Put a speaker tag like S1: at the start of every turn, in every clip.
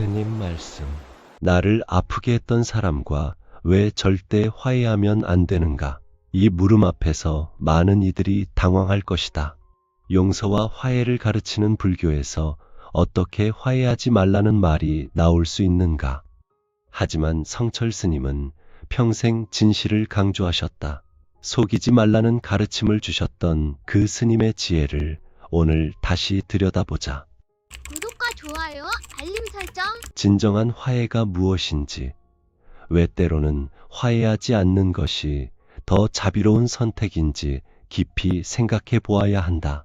S1: 스님 말씀. 나를 아프게 했던 사람과 왜 절대 화해하면 안 되는가? 이 물음 앞에서 많은 이들이 당황할 것이다. 용서와 화해를 가르치는 불교에서 어떻게 화해하지 말라는 말이 나올 수 있는가? 하지만 성철 스님은 평생 진실을 강조하셨다. 속이지 말라는 가르침을 주셨던 그 스님의 지혜를 오늘 다시 들여다보자.
S2: 구독과 좋아요, 알림 설정.
S1: 진정한 화해가 무엇인지, 왜 때로는 화해하지 않는 것이 더 자비로운 선택인지 깊이 생각해 보아야 한다.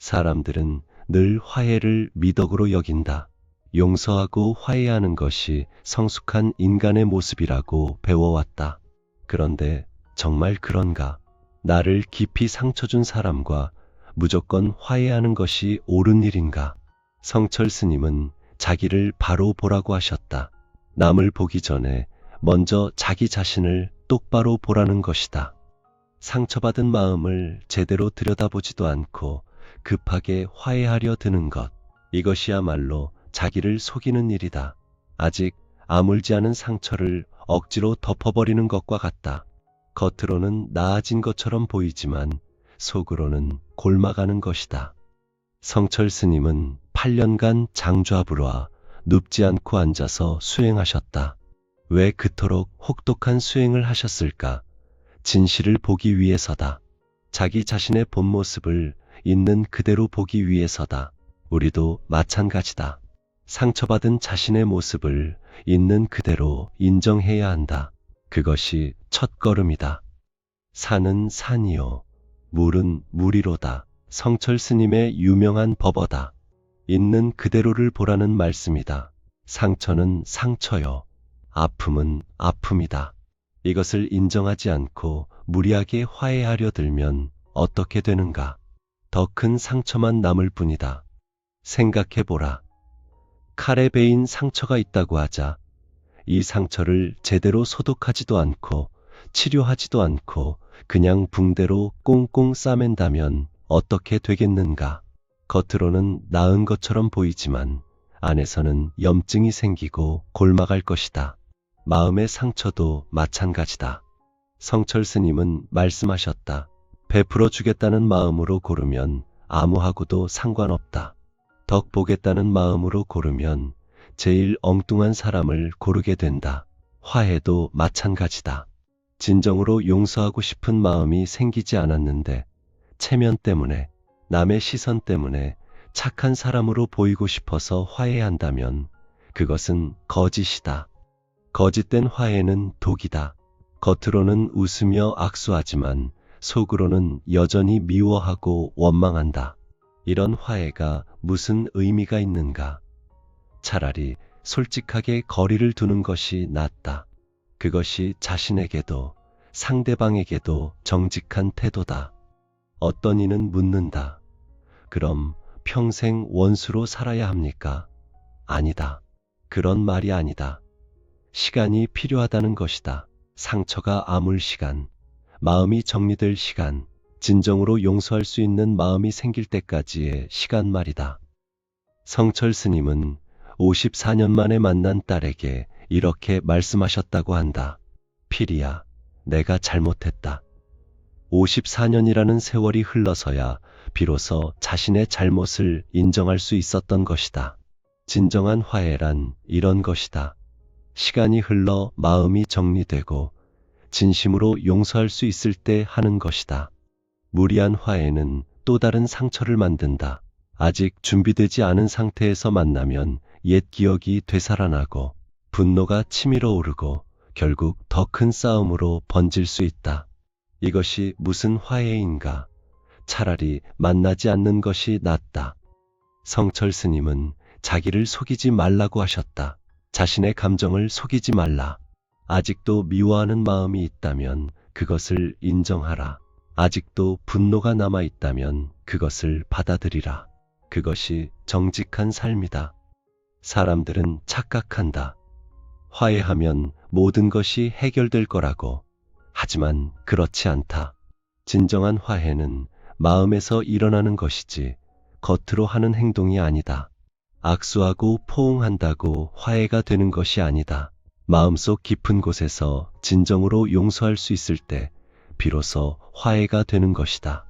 S1: 사람들은 늘 화해를 미덕으로 여긴다. 용서하고 화해하는 것이 성숙한 인간의 모습이라고 배워왔다. 그런데 정말 그런가? 나를 깊이 상처 준 사람과 무조건 화해하는 것이 옳은 일인가? 성철 스님은 자기를 바로 보라고 하셨다. 남을 보기 전에 먼저 자기 자신을 똑바로 보라는 것이다. 상처받은 마음을 제대로 들여다보지도 않고 급하게 화해하려 드는 것. 이것이야말로 자기를 속이는 일이다. 아직 아물지 않은 상처를 억지로 덮어버리는 것과 같다. 겉으로는 나아진 것처럼 보이지만 속으로는 골마가는 것이다. 성철 스님은 8년간 장좌불와 눕지 않고 앉아서 수행하셨다. 왜 그토록 혹독한 수행을 하셨을까? 진실을 보기 위해서다. 자기 자신의 본 모습을 있는 그대로 보기 위해서다. 우리도 마찬가지다. 상처받은 자신의 모습을 있는 그대로 인정해야 한다. 그것이 첫 걸음이다. 산은 산이요. 물은 물이로다. 성철 스님의 유명한 법어다. 있는 그대로를 보라는 말씀이다. 상처는 상처요. 아픔은 아픔이다. 이것을 인정하지 않고 무리하게 화해하려 들면 어떻게 되는가? 더 큰 상처만 남을 뿐이다. 생각해 보라. 칼에 베인 상처가 있다고 하자. 이 상처를 제대로 소독하지도 않고 치료하지도 않고 그냥 붕대로 꽁꽁 싸맨다면 어떻게 되겠는가? 겉으로는 나은 것처럼 보이지만 안에서는 염증이 생기고 골마갈 것이다. 마음의 상처도 마찬가지다. 성철 스님은 말씀하셨다. 베풀어 주겠다는 마음으로 고르면 아무하고도 상관없다. 덕 보겠다는 마음으로 고르면 제일 엉뚱한 사람을 고르게 된다. 화해도 마찬가지다. 진정으로 용서하고 싶은 마음이 생기지 않았는데 체면 때문에 남의 시선 때문에 착한 사람으로 보이고 싶어서 화해한다면 그것은 거짓이다. 거짓된 화해는 독이다. 겉으로는 웃으며 악수하지만 속으로는 여전히 미워하고 원망한다. 이런 화해가 무슨 의미가 있는가? 차라리 솔직하게 거리를 두는 것이 낫다. 그것이 자신에게도 상대방에게도 정직한 태도다. 어떤 이는 묻는다. 그럼 평생 원수로 살아야 합니까? 아니다. 그런 말이 아니다. 시간이 필요하다는 것이다. 상처가 아물 시간, 마음이 정리될 시간, 진정으로 용서할 수 있는 마음이 생길 때까지의 시간 말이다. 성철 스님은 54년 만에 만난 딸에게 이렇게 말씀하셨다고 한다. 피리야, 내가 잘못했다. 54년이라는 세월이 흘러서야 비로소 자신의 잘못을 인정할 수 있었던 것이다. 진정한 화해란 이런 것이다. 시간이 흘러 마음이 정리되고 진심으로 용서할 수 있을 때 하는 것이다. 무리한 화해는 또 다른 상처를 만든다. 아직 준비되지 않은 상태에서 만나면 옛 기억이 되살아나고 분노가 치밀어 오르고 결국 더 큰 싸움으로 번질 수 있다. 이것이 무슨 화해인가? 차라리 만나지 않는 것이 낫다. 성철 스님은 자기를 속이지 말라고 하셨다. 자신의 감정을 속이지 말라. 아직도 미워하는 마음이 있다면 그것을 인정하라. 아직도 분노가 남아 있다면 그것을 받아들이라. 그것이 정직한 삶이다. 사람들은 착각한다. 화해하면 모든 것이 해결될 거라고. 하지만 그렇지 않다. 진정한 화해는 마음에서 일어나는 것이지 겉으로 하는 행동이 아니다. 악수하고 포옹한다고 화해가 되는 것이 아니다. 마음속 깊은 곳에서 진정으로 용서할 수 있을 때 비로소 화해가 되는 것이다.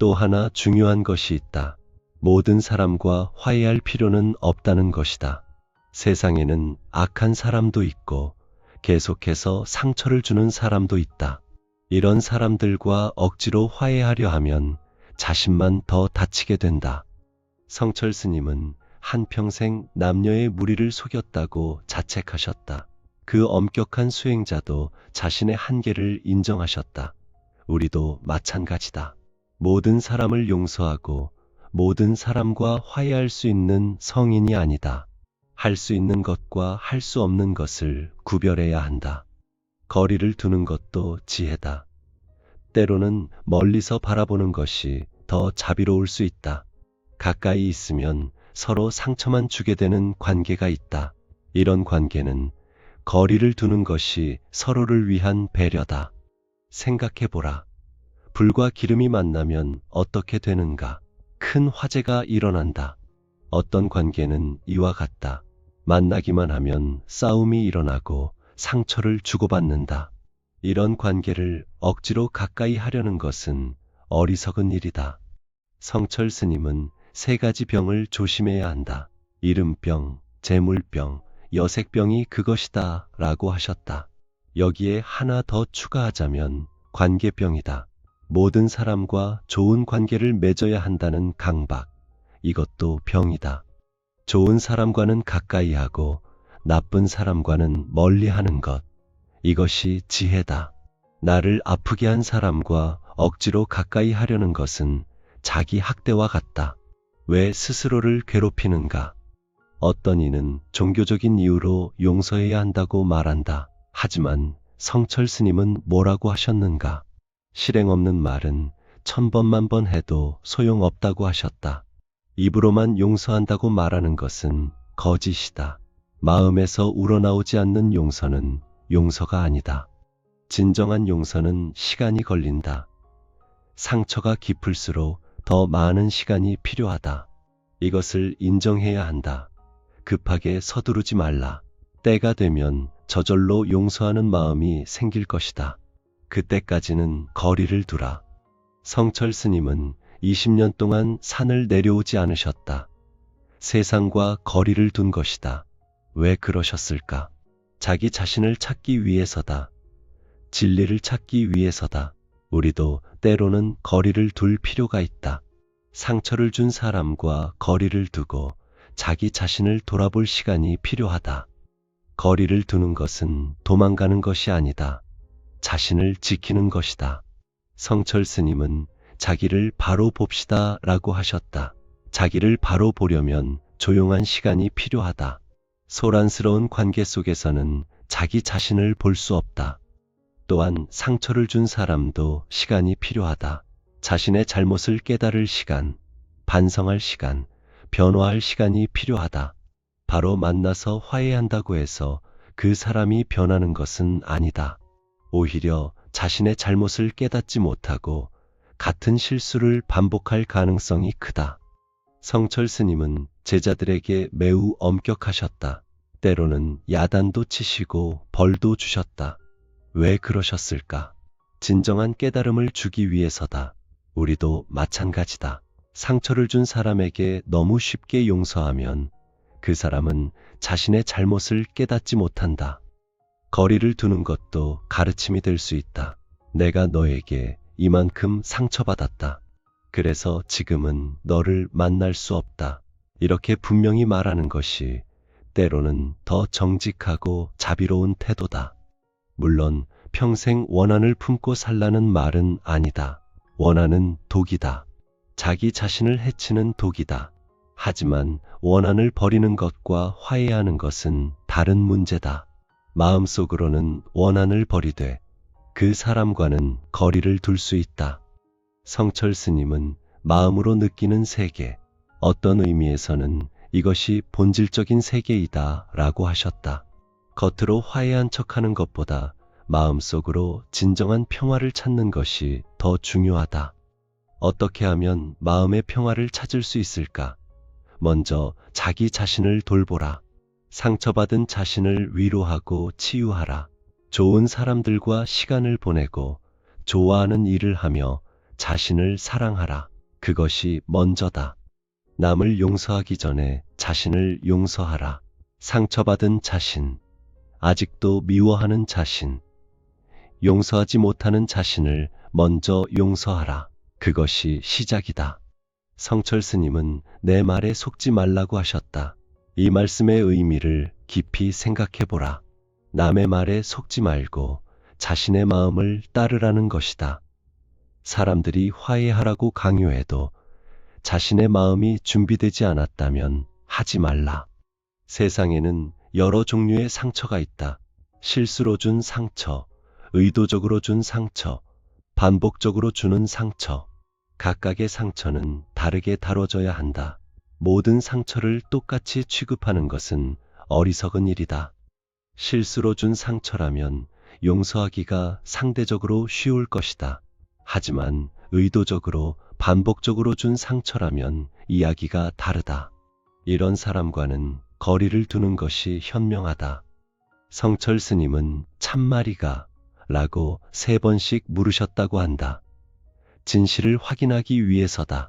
S1: 또 하나 중요한 것이 있다. 모든 사람과 화해할 필요는 없다는 것이다. 세상에는 악한 사람도 있고 계속해서 상처를 주는 사람도 있다. 이런 사람들과 억지로 화해하려 하면 자신만 더 다치게 된다. 성철 스님은 한평생 남녀의 무리를 속였다고 자책하셨다. 그 엄격한 수행자도 자신의 한계를 인정하셨다. 우리도 마찬가지다. 모든 사람을 용서하고 모든 사람과 화해할 수 있는 성인이 아니다. 할 수 있는 것과 할 수 없는 것을 구별해야 한다. 거리를 두는 것도 지혜다. 때로는 멀리서 바라보는 것이 더 자비로울 수 있다. 가까이 있으면 서로 상처만 주게 되는 관계가 있다. 이런 관계는 거리를 두는 것이 서로를 위한 배려다. 생각해보라. 불과 기름이 만나면 어떻게 되는가? 큰 화재가 일어난다. 어떤 관계는 이와 같다. 만나기만 하면 싸움이 일어나고 상처를 주고받는다. 이런 관계를 억지로 가까이 하려는 것은 어리석은 일이다. 성철 스님은 세 가지 병을 조심해야 한다. 이름병, 재물병, 여색병이 그것이다 라고 하셨다. 여기에 하나 더 추가하자면 관계병이다. 모든 사람과 좋은 관계를 맺어야 한다는 강박. 이것도 병이다. 좋은 사람과는 가까이 하고 나쁜 사람과는 멀리 하는 것. 이것이 지혜다. 나를 아프게 한 사람과 억지로 가까이 하려는 것은 자기 학대와 같다. 왜 스스로를 괴롭히는가? 어떤 이는 종교적인 이유로 용서해야 한다고 말한다. 하지만 성철 스님은 뭐라고 하셨는가? 실행 없는 말은 천번만 번 해도 소용없다고 하셨다. 입으로만 용서한다고 말하는 것은 거짓이다. 마음에서 우러나오지 않는 용서는 용서가 아니다. 진정한 용서는 시간이 걸린다. 상처가 깊을수록 더 많은 시간이 필요하다. 이것을 인정해야 한다. 급하게 서두르지 말라. 때가 되면 저절로 용서하는 마음이 생길 것이다. 그때까지는 거리를 두라. 성철 스님은 20년 동안 산을 내려오지 않으셨다. 세상과 거리를 둔 것이다. 왜 그러셨을까? 자기 자신을 찾기 위해서다. 진리를 찾기 위해서다. 우리도 때로는 거리를 둘 필요가 있다. 상처를 준 사람과 거리를 두고 자기 자신을 돌아볼 시간이 필요하다. 거리를 두는 것은 도망가는 것이 아니다. 자신을 지키는 것이다. 성철 스님은 자기를 바로 봅시다 라고 하셨다. 자기를 바로 보려면 조용한 시간이 필요하다. 소란스러운 관계 속에서는 자기 자신을 볼 수 없다. 또한 상처를 준 사람도 시간이 필요하다. 자신의 잘못을 깨달을 시간, 반성할 시간, 변화할 시간이 필요하다. 바로 만나서 화해한다고 해서 그 사람이 변하는 것은 아니다. 오히려 자신의 잘못을 깨닫지 못하고 같은 실수를 반복할 가능성이 크다. 성철 스님은 제자들에게 매우 엄격하셨다. 때로는 야단도 치시고 벌도 주셨다. 왜 그러셨을까? 진정한 깨달음을 주기 위해서다. 우리도 마찬가지다. 상처를 준 사람에게 너무 쉽게 용서하면 그 사람은 자신의 잘못을 깨닫지 못한다. 거리를 두는 것도 가르침이 될 수 있다. 내가 너에게 이만큼 상처받았다. 그래서 지금은 너를 만날 수 없다. 이렇게 분명히 말하는 것이 때로는 더 정직하고 자비로운 태도다. 물론 평생 원한을 품고 살라는 말은 아니다. 원한은 독이다. 자기 자신을 해치는 독이다. 하지만 원한을 버리는 것과 화해하는 것은 다른 문제다. 마음속으로는 원한을 버리되 그 사람과는 거리를 둘 수 있다. 성철 스님은 마음으로 느끼는 세계, 어떤 의미에서는 이것이 본질적인 세계이다 라고 하셨다. 겉으로 화해한 척 하는 것보다 마음속으로 진정한 평화를 찾는 것이 더 중요하다. 어떻게 하면 마음의 평화를 찾을 수 있을까? 먼저 자기 자신을 돌보라. 상처받은 자신을 위로하고 치유하라. 좋은 사람들과 시간을 보내고 좋아하는 일을 하며 자신을 사랑하라. 그것이 먼저다. 남을 용서하기 전에 자신을 용서하라. 상처받은 자신, 아직도 미워하는 자신, 용서하지 못하는 자신을 먼저 용서하라. 그것이 시작이다. 성철 스님은 내 말에 속지 말라고 하셨다. 이 말씀의 의미를 깊이 생각해 보라. 남의 말에 속지 말고 자신의 마음을 따르라는 것이다. 사람들이 화해하라고 강요해도 자신의 마음이 준비되지 않았다면 하지 말라. 세상에는 여러 종류의 상처가 있다. 실수로 준 상처, 의도적으로 준 상처, 반복적으로 주는 상처. 각각의 상처는 다르게 다뤄져야 한다. 모든 상처를 똑같이 취급하는 것은 어리석은 일이다. 실수로 준 상처라면 용서하기가 상대적으로 쉬울 것이다. 하지만 의도적으로 반복적으로 준 상처라면 이야기가 다르다. 이런 사람과는 거리를 두는 것이 현명하다. 성철 스님은 참말이가 라고 세 번씩 물으셨다고 한다. 진실을 확인하기 위해서다.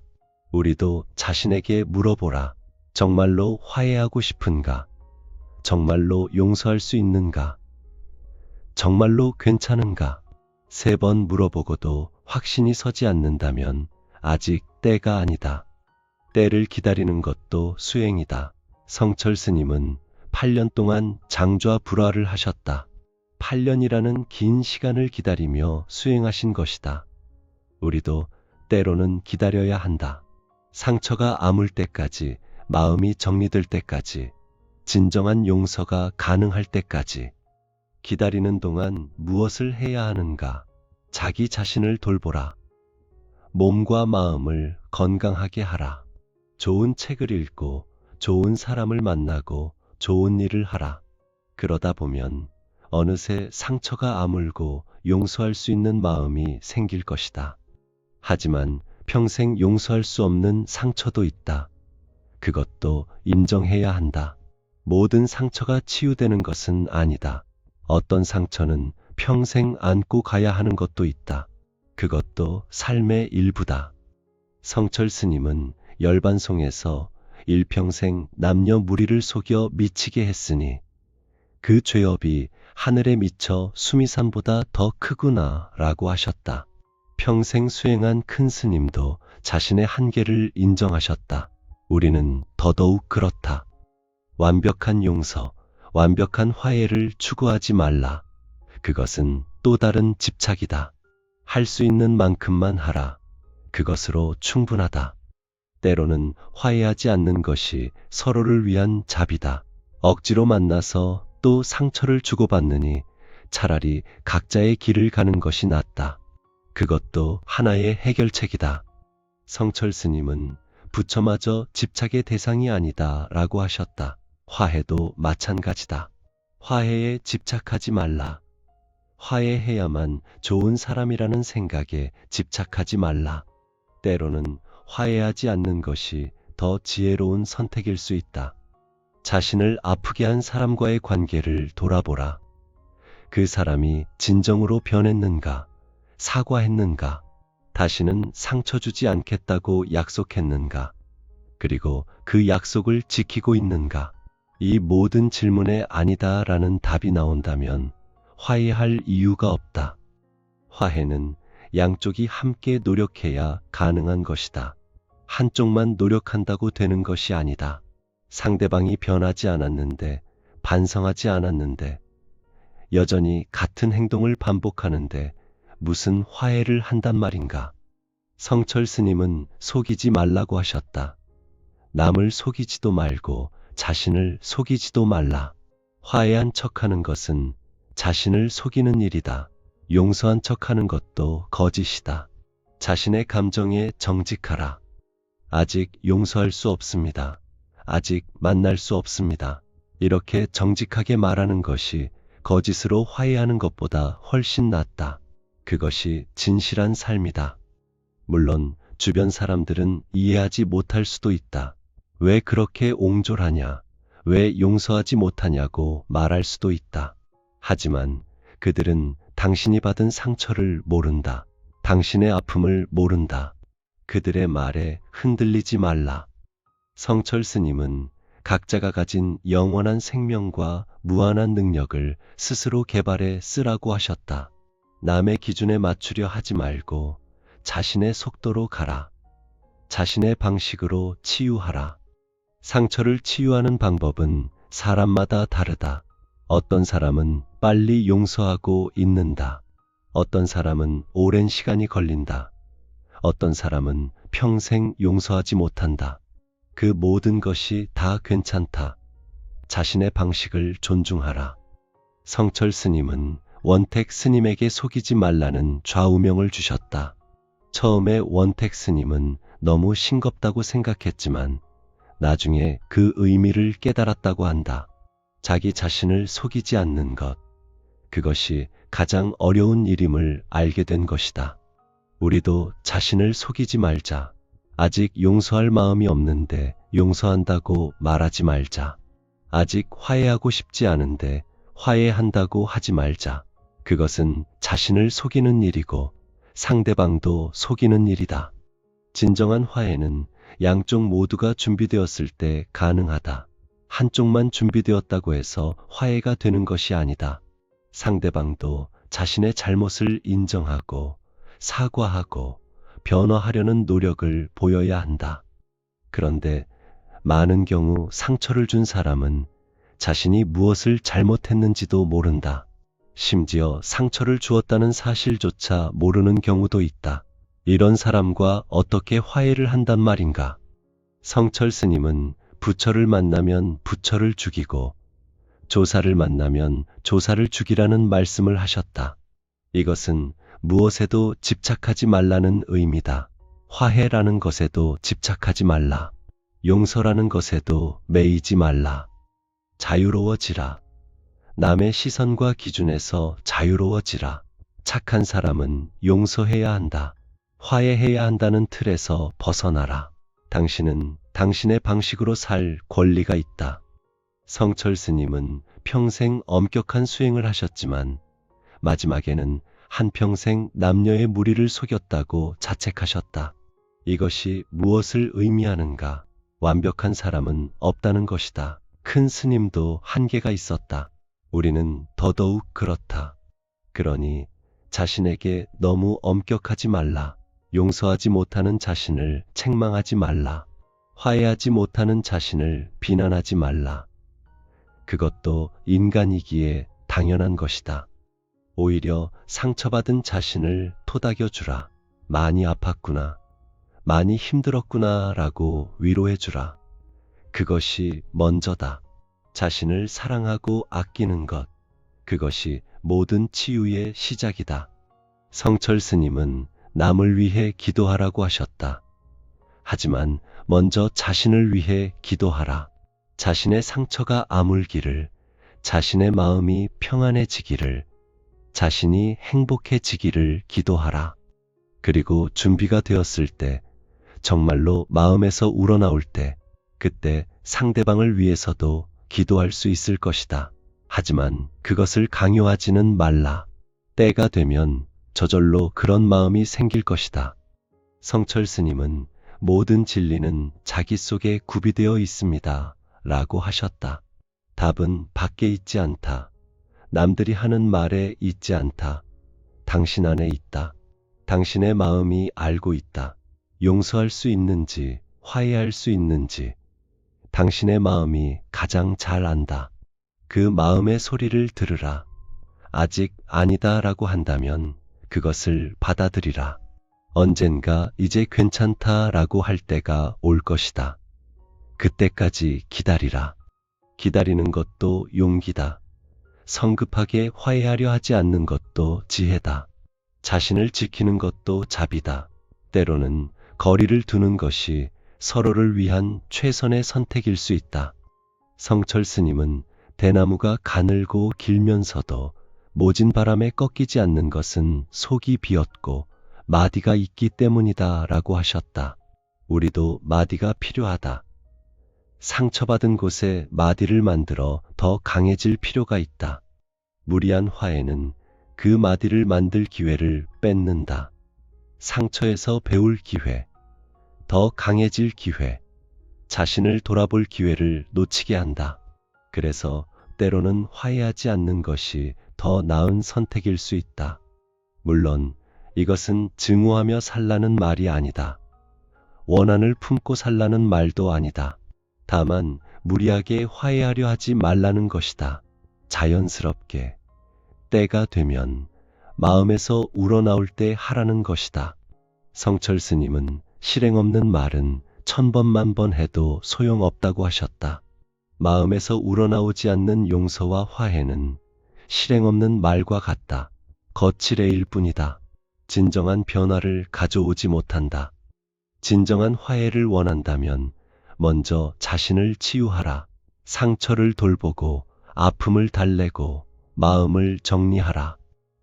S1: 우리도 자신에게 물어보라. 정말로 화해하고 싶은가? 정말로 용서할 수 있는가? 정말로 괜찮은가? 세 번 물어보고도 확신이 서지 않는다면 아직 때가 아니다. 때를 기다리는 것도 수행이다. 성철 스님은 8년 동안 장좌 불화를 하셨다. 8년이라는 긴 시간을 기다리며 수행하신 것이다. 우리도 때로는 기다려야 한다. 상처가 아물 때까지, 마음이 정리될 때까지, 진정한 용서가 가능할 때까지. 기다리는 동안 무엇을 해야 하는가? 자기 자신을 돌보라. 몸과 마음을 건강하게 하라. 좋은 책을 읽고, 좋은 사람을 만나고, 좋은 일을 하라. 그러다 보면 어느새 상처가 아물고 용서할 수 있는 마음이 생길 것이다. 하지만 평생 용서할 수 없는 상처도 있다. 그것도 인정해야 한다. 모든 상처가 치유되는 것은 아니다. 어떤 상처는 평생 안고 가야 하는 것도 있다. 그것도 삶의 일부다. 성철 스님은 열반송에서 일평생 남녀 무리를 속여 미치게 했으니 그 죄업이 하늘에 미쳐 수미산보다 더 크구나 라고 하셨다. 평생 수행한 큰 스님도 자신의 한계를 인정하셨다. 우리는 더더욱 그렇다. 완벽한 용서, 완벽한 화해를 추구하지 말라. 그것은 또 다른 집착이다. 할 수 있는 만큼만 하라. 그것으로 충분하다. 때로는 화해하지 않는 것이 서로를 위한 잡이다. 억지로 만나서 또 상처를 주고받느니 차라리 각자의 길을 가는 것이 낫다. 그것도 하나의 해결책이다. 성철 스님은 부처마저 집착의 대상이 아니다 라고 하셨다. 화해도 마찬가지다. 화해에 집착하지 말라. 화해해야만 좋은 사람이라는 생각에 집착하지 말라. 때로는 화해하지 않는 것이 더 지혜로운 선택일 수 있다. 자신을 아프게 한 사람과의 관계를 돌아보라. 그 사람이 진정으로 변했는가? 사과했는가? 다시는 상처 주지 않겠다고 약속했는가? 그리고 그 약속을 지키고 있는가? 이 모든 질문에 아니다 라는 답이 나온다면 화해할 이유가 없다. 화해는 양쪽이 함께 노력해야 가능한 것이다. 한쪽만 노력한다고 되는 것이 아니다. 상대방이 변하지 않았는데, 반성하지 않았는데, 여전히 같은 행동을 반복하는데 무슨 화해를 한단 말인가? 성철 스님은 속이지 말라고 하셨다. 남을 속이지도 말고 자신을 속이지도 말라. 화해한 척하는 것은 자신을 속이는 일이다. 용서한 척하는 것도 거짓이다. 자신의 감정에 정직하라. 아직 용서할 수 없습니다. 아직 만날 수 없습니다. 이렇게 정직하게 말하는 것이 거짓으로 화해하는 것보다 훨씬 낫다. 그것이 진실한 삶이다. 물론 주변 사람들은 이해하지 못할 수도 있다. 왜 그렇게 옹졸하냐? 왜 용서하지 못하냐고 말할 수도 있다. 하지만 그들은 당신이 받은 상처를 모른다. 당신의 아픔을 모른다. 그들의 말에 흔들리지 말라. 성철 스님은 각자가 가진 영원한 생명과 무한한 능력을 스스로 개발해 쓰라고 하셨다. 남의 기준에 맞추려 하지 말고 자신의 속도로 가라. 자신의 방식으로 치유하라. 상처를 치유하는 방법은 사람마다 다르다. 어떤 사람은 빨리 용서하고 잊는다. 어떤 사람은 오랜 시간이 걸린다. 어떤 사람은 평생 용서하지 못한다. 그 모든 것이 다 괜찮다. 자신의 방식을 존중하라. 성철 스님은 원택 스님에게 속이지 말라는 좌우명을 주셨다. 처음에 원택 스님은 너무 싱겁다고 생각했지만 나중에 그 의미를 깨달았다고 한다. 자기 자신을 속이지 않는 것. 그것이 가장 어려운 일임을 알게 된 것이다. 우리도 자신을 속이지 말자. 아직 용서할 마음이 없는데 용서한다고 말하지 말자. 아직 화해하고 싶지 않은데 화해한다고 하지 말자. 그것은 자신을 속이는 일이고 상대방도 속이는 일이다. 진정한 화해는 양쪽 모두가 준비되었을 때 가능하다. 한쪽만 준비되었다고 해서 화해가 되는 것이 아니다. 상대방도 자신의 잘못을 인정하고 사과하고 변화하려는 노력을 보여야 한다. 그런데 많은 경우 상처를 준 사람은 자신이 무엇을 잘못했는지도 모른다. 심지어 상처를 주었다는 사실조차 모르는 경우도 있다. 이런 사람과 어떻게 화해를 한단 말인가? 성철 스님은 부처를 만나면 부처를 죽이고 조사를 만나면 조사를 죽이라는 말씀을 하셨다. 이것은 무엇에도 집착하지 말라는 의미다. 화해라는 것에도 집착하지 말라. 용서라는 것에도 매이지 말라. 자유로워지라. 남의 시선과 기준에서 자유로워지라. 착한 사람은 용서해야 한다. 화해해야 한다는 틀에서 벗어나라. 당신은 당신의 방식으로 살 권리가 있다. 성철 스님은 평생 엄격한 수행을 하셨지만 마지막에는 한평생 남녀의 무리를 속였다고 자책하셨다. 이것이 무엇을 의미하는가? 완벽한 사람은 없다는 것이다. 큰 스님도 한계가 있었다. 우리는 더더욱 그렇다. 그러니 자신에게 너무 엄격하지 말라. 용서하지 못하는 자신을 책망하지 말라. 화해하지 못하는 자신을 비난하지 말라. 그것도 인간이기에 당연한 것이다. 오히려 상처받은 자신을 토닥여 주라. 많이 아팠구나. 많이 힘들었구나 라고 위로해 주라. 그것이 먼저다. 자신을 사랑하고 아끼는 것. 그것이 모든 치유의 시작이다. 성철 스님은 남을 위해 기도하라고 하셨다. 하지만 먼저 자신을 위해 기도하라. 자신의 상처가 아물기를, 자신의 마음이 평안해지기를, 자신이 행복해지기를 기도하라. 그리고 준비가 되었을 때, 정말로 마음에서 우러나올 때, 그때 상대방을 위해서도 기도할 수 있을 것이다. 하지만 그것을 강요하지는 말라. 때가 되면 저절로 그런 마음이 생길 것이다. 성철 스님은 모든 진리는 자기 속에 구비되어 있습니다. 라고 하셨다. 답은 밖에 있지 않다. 남들이 하는 말에 있지 않다. 당신 안에 있다. 당신의 마음이 알고 있다. 용서할 수 있는지, 화해할 수 있는지, 당신의 마음이 가장 잘 안다. 그 마음의 소리를 들으라. 아직 아니다 라고 한다면 그것을 받아들이라. 언젠가 이제 괜찮다 라고 할 때가 올 것이다. 그때까지 기다리라. 기다리는 것도 용기다. 성급하게 화해하려 하지 않는 것도 지혜다. 자신을 지키는 것도 자비다. 때로는 거리를 두는 것이 서로를 위한 최선의 선택일 수 있다. 성철 스님은 대나무가 가늘고 길면서도 모진 바람에 꺾이지 않는 것은 속이 비었고 마디가 있기 때문이다 라고 하셨다. 우리도 마디가 필요하다. 상처받은 곳에 마디를 만들어 더 강해질 필요가 있다. 무리한 화해는 그 마디를 만들 기회를 뺏는다. 상처에서 배울 기회, 더 강해질 기회, 자신을 돌아볼 기회를 놓치게 한다. 그래서 때로는 화해하지 않는 것이 더 나은 선택일 수 있다. 물론 이것은 증오하며 살라는 말이 아니다. 원한을 품고 살라는 말도 아니다. 다만 무리하게 화해하려 하지 말라는 것이다. 자연스럽게 때가 되면 마음에서 우러나올 때 하라는 것이다. 성철 스님은 실행 없는 말은 천번만 번 해도 소용없다고 하셨다. 마음에서 우러나오지 않는 용서와 화해는 실행 없는 말과 같다. 거칠애일 뿐이다. 진정한 변화를 가져오지 못한다. 진정한 화해를 원한다면 먼저 자신을 치유하라. 상처를 돌보고 아픔을 달래고 마음을 정리하라.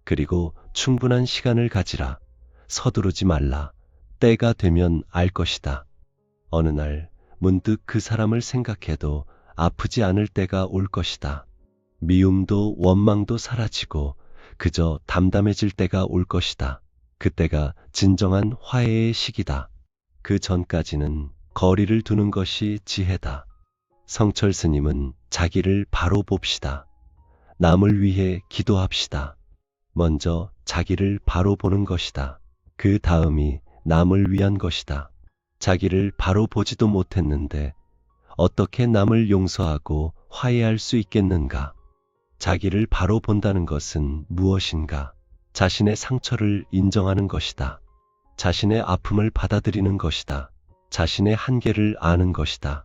S1: 그리고 충분한 시간을 가지라. 서두르지 말라. 때가 되면 알 것이다. 어느 날 문득 그 사람을 생각해도 아프지 않을 때가 올 것이다. 미움도 원망도 사라지고 그저 담담해질 때가 올 것이다. 그때가 진정한 화해의 시기다. 그 전까지는 거리를 두는 것이 지혜다. 성철 스님은 자기를 바로 봅시다. 남을 위해 기도합시다. 먼저 자기를 바로 보는 것이다. 그 다음이 남을 위한 것이다. 자기를 바로 보지도 못했는데 어떻게 남을 용서하고 화해할 수 있겠는가? 자기를 바로 본다는 것은 무엇인가? 자신의 상처를 인정하는 것이다. 자신의 아픔을 받아들이는 것이다. 자신의 한계를 아는 것이다.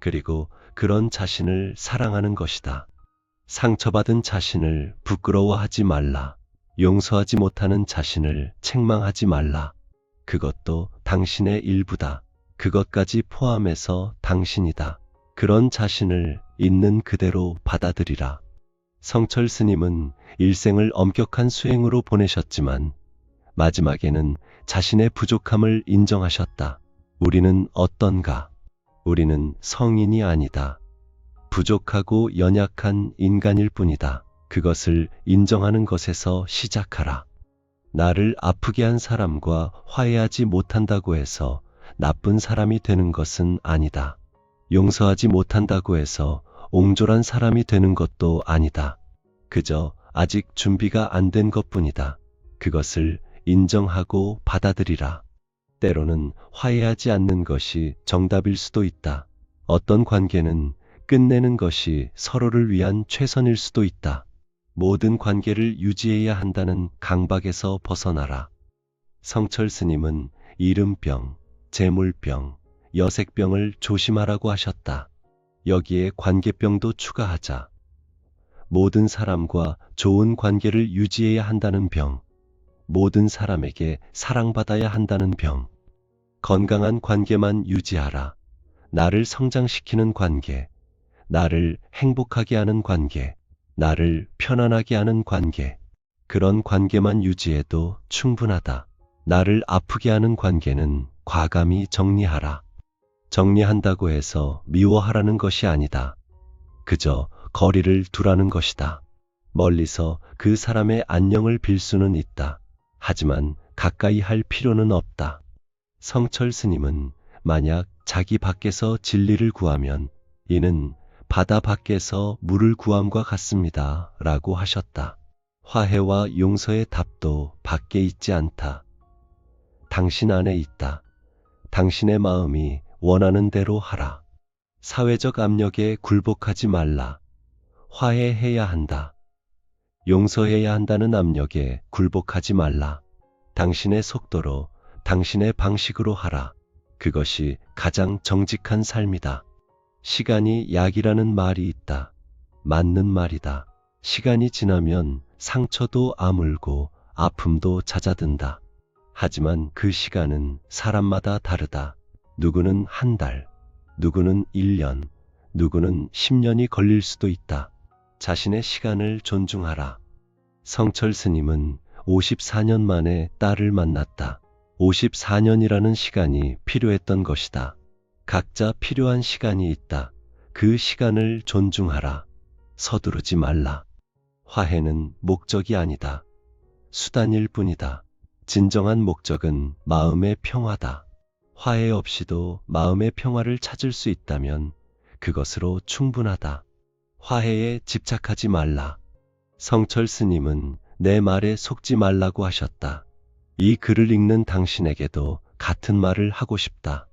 S1: 그리고 그런 자신을 사랑하는 것이다. 상처받은 자신을 부끄러워하지 말라. 용서하지 못하는 자신을 책망하지 말라. 그것도 당신의 일부다. 그것까지 포함해서 당신이다. 그런 자신을 있는 그대로 받아들이라. 성철 스님은 일생을 엄격한 수행으로 보내셨지만 마지막에는 자신의 부족함을 인정하셨다. 우리는 어떤가? 우리는 성인이 아니다. 부족하고 연약한 인간일 뿐이다. 그것을 인정하는 것에서 시작하라. 나를 아프게 한 사람과 화해하지 못한다고 해서 나쁜 사람이 되는 것은 아니다. 용서하지 못한다고 해서 옹졸한 사람이 되는 것도 아니다. 그저 아직 준비가 안 된 것 뿐이다. 그것을 인정하고 받아들이라. 때로는 화해하지 않는 것이 정답일 수도 있다. 어떤 관계는 끝내는 것이 서로를 위한 최선일 수도 있다. 모든 관계를 유지해야 한다는 강박에서 벗어나라. 성철 스님은 이름병, 재물병, 여색병을 조심하라고 하셨다. 여기에 관계병도 추가하자. 모든 사람과 좋은 관계를 유지해야 한다는 병, 모든 사람에게 사랑받아야 한다는 병, 건강한 관계만 유지하라. 나를 성장시키는 관계, 나를 행복하게 하는 관계, 나를 편안하게 하는 관계, 그런 관계만 유지해도 충분하다. 나를 아프게 하는 관계는 과감히 정리하라. 정리한다고 해서 미워하라는 것이 아니다. 그저 거리를 두라는 것이다. 멀리서 그 사람의 안녕을 빌 수는 있다. 하지만 가까이 할 필요는 없다. 성철 스님은 만약 자기 밖에서 진리를 구하면 이는 바다 밖에서 물을 구함과 같습니다. 라고 하셨다. 화해와 용서의 답도 밖에 있지 않다. 당신 안에 있다. 당신의 마음이 원하는 대로 하라. 사회적 압력에 굴복하지 말라. 화해해야 한다. 용서해야 한다는 압력에 굴복하지 말라. 당신의 속도로, 당신의 방식으로 하라. 그것이 가장 정직한 삶이다. 시간이 약이라는 말이 있다. 맞는 말이다. 시간이 지나면 상처도 아물고 아픔도 잦아든다. 하지만 그 시간은 사람마다 다르다. 누구는 한 달, 누구는 1년, 누구는 10년이 걸릴 수도 있다. 자신의 시간을 존중하라. 성철 스님은 54년 만에 딸을 만났다. 54년이라는 시간이 필요했던 것이다. 각자 필요한 시간이 있다. 그 시간을 존중하라. 서두르지 말라. 화해는 목적이 아니다. 수단일 뿐이다. 진정한 목적은 마음의 평화다. 화해 없이도 마음의 평화를 찾을 수 있다면 그것으로 충분하다. 화해에 집착하지 말라. 성철 스님은 내 말에 속지 말라고 하셨다. 이 글을 읽는 당신에게도 같은 말을 하고 싶다.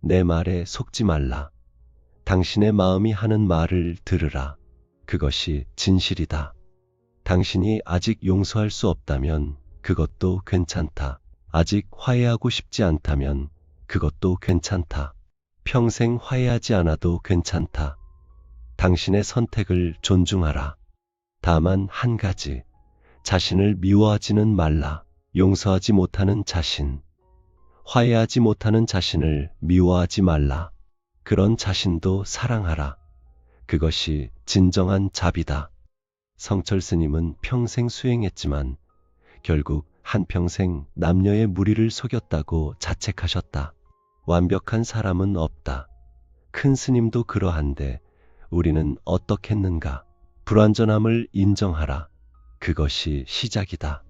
S1: 내 말에 속지 말라. 당신의 마음이 하는 말을 들으라. 그것이 진실이다. 당신이 아직 용서할 수 없다면 그것도 괜찮다. 아직 화해하고 싶지 않다면 그것도 괜찮다. 평생 화해하지 않아도 괜찮다. 당신의 선택을 존중하라. 다만 한 가지. 자신을 미워하지는 말라. 용서하지 못하는 자신. 화해하지 못하는 자신을 미워하지 말라. 그런 자신도 사랑하라. 그것이 진정한 자비다. 성철 스님은 평생 수행했지만 결국 한평생 남녀의 무리를 속였다고 자책하셨다. 완벽한 사람은 없다. 큰 스님도 그러한데 우리는 어떻겠는가? 불완전함을 인정하라. 그것이 시작이다.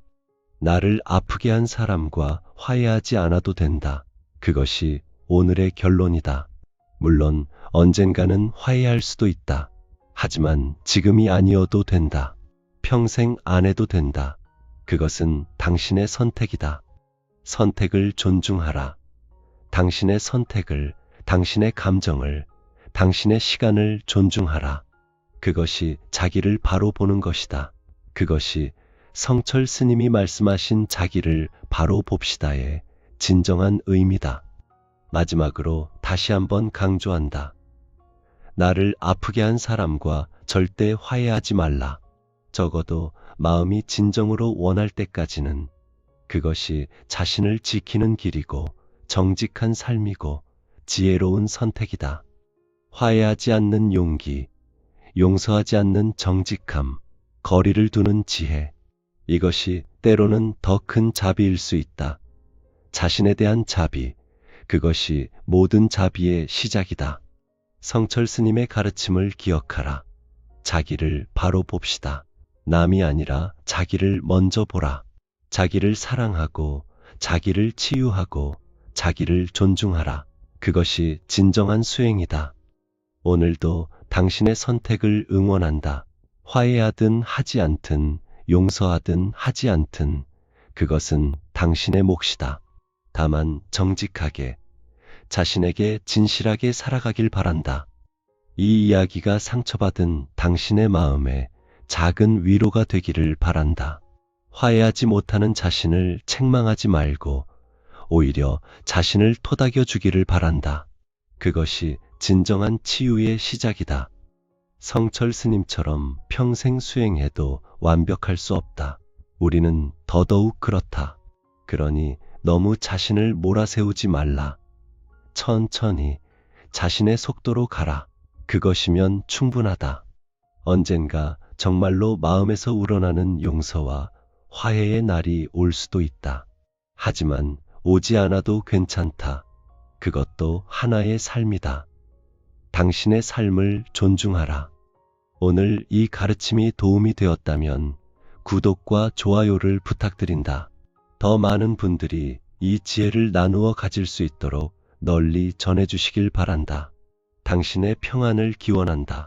S1: 나를 아프게 한 사람과 화해하지 않아도 된다. 그것이 오늘의 결론이다. 물론 언젠가는 화해할 수도 있다. 하지만 지금이 아니어도 된다. 평생 안 해도 된다. 그것은 당신의 선택이다. 선택을 존중하라. 당신의 선택을, 당신의 감정을, 당신의 시간을 존중하라. 그것이 자기를 바로 보는 것이다. 그것이 성철 스님이 말씀하신 자기를 바로 봅시다의 진정한 의미다. 마지막으로 다시 한번 강조한다. 나를 아프게 한 사람과 절대 화해하지 말라. 적어도 마음이 진정으로 원할 때까지는 그것이 자신을 지키는 길이고 정직한 삶이고 지혜로운 선택이다. 화해하지 않는 용기, 용서하지 않는 정직함, 거리를 두는 지혜. 이것이 때로는 더 큰 자비일 수 있다. 자신에 대한 자비, 그것이 모든 자비의 시작이다. 성철 스님의 가르침을 기억하라. 자기를 바로 봅시다. 남이 아니라 자기를 먼저 보라. 자기를 사랑하고, 자기를 치유하고, 자기를 존중하라. 그것이 진정한 수행이다. 오늘도 당신의 선택을 응원한다. 화해하든 하지 않든, 용서하든 하지 않든, 그것은 당신의 몫이다. 다만 정직하게, 자신에게 진실하게 살아가길 바란다. 이 이야기가 상처받은 당신의 마음에 작은 위로가 되기를 바란다. 화해하지 못하는 자신을 책망하지 말고 오히려 자신을 토닥여 주기를 바란다. 그것이 진정한 치유의 시작이다. 성철 스님처럼 평생 수행해도 완벽할 수 없다. 우리는 더더욱 그렇다. 그러니 너무 자신을 몰아세우지 말라. 천천히 자신의 속도로 가라. 그것이면 충분하다. 언젠가 정말로 마음에서 우러나는 용서와 화해의 날이 올 수도 있다. 하지만 오지 않아도 괜찮다. 그것도 하나의 삶이다. 당신의 삶을 존중하라. 오늘 이 가르침이 도움이 되었다면 구독과 좋아요를 부탁드린다. 더 많은 분들이 이 지혜를 나누어 가질 수 있도록 널리 전해주시길 바란다. 당신의 평안을 기원한다.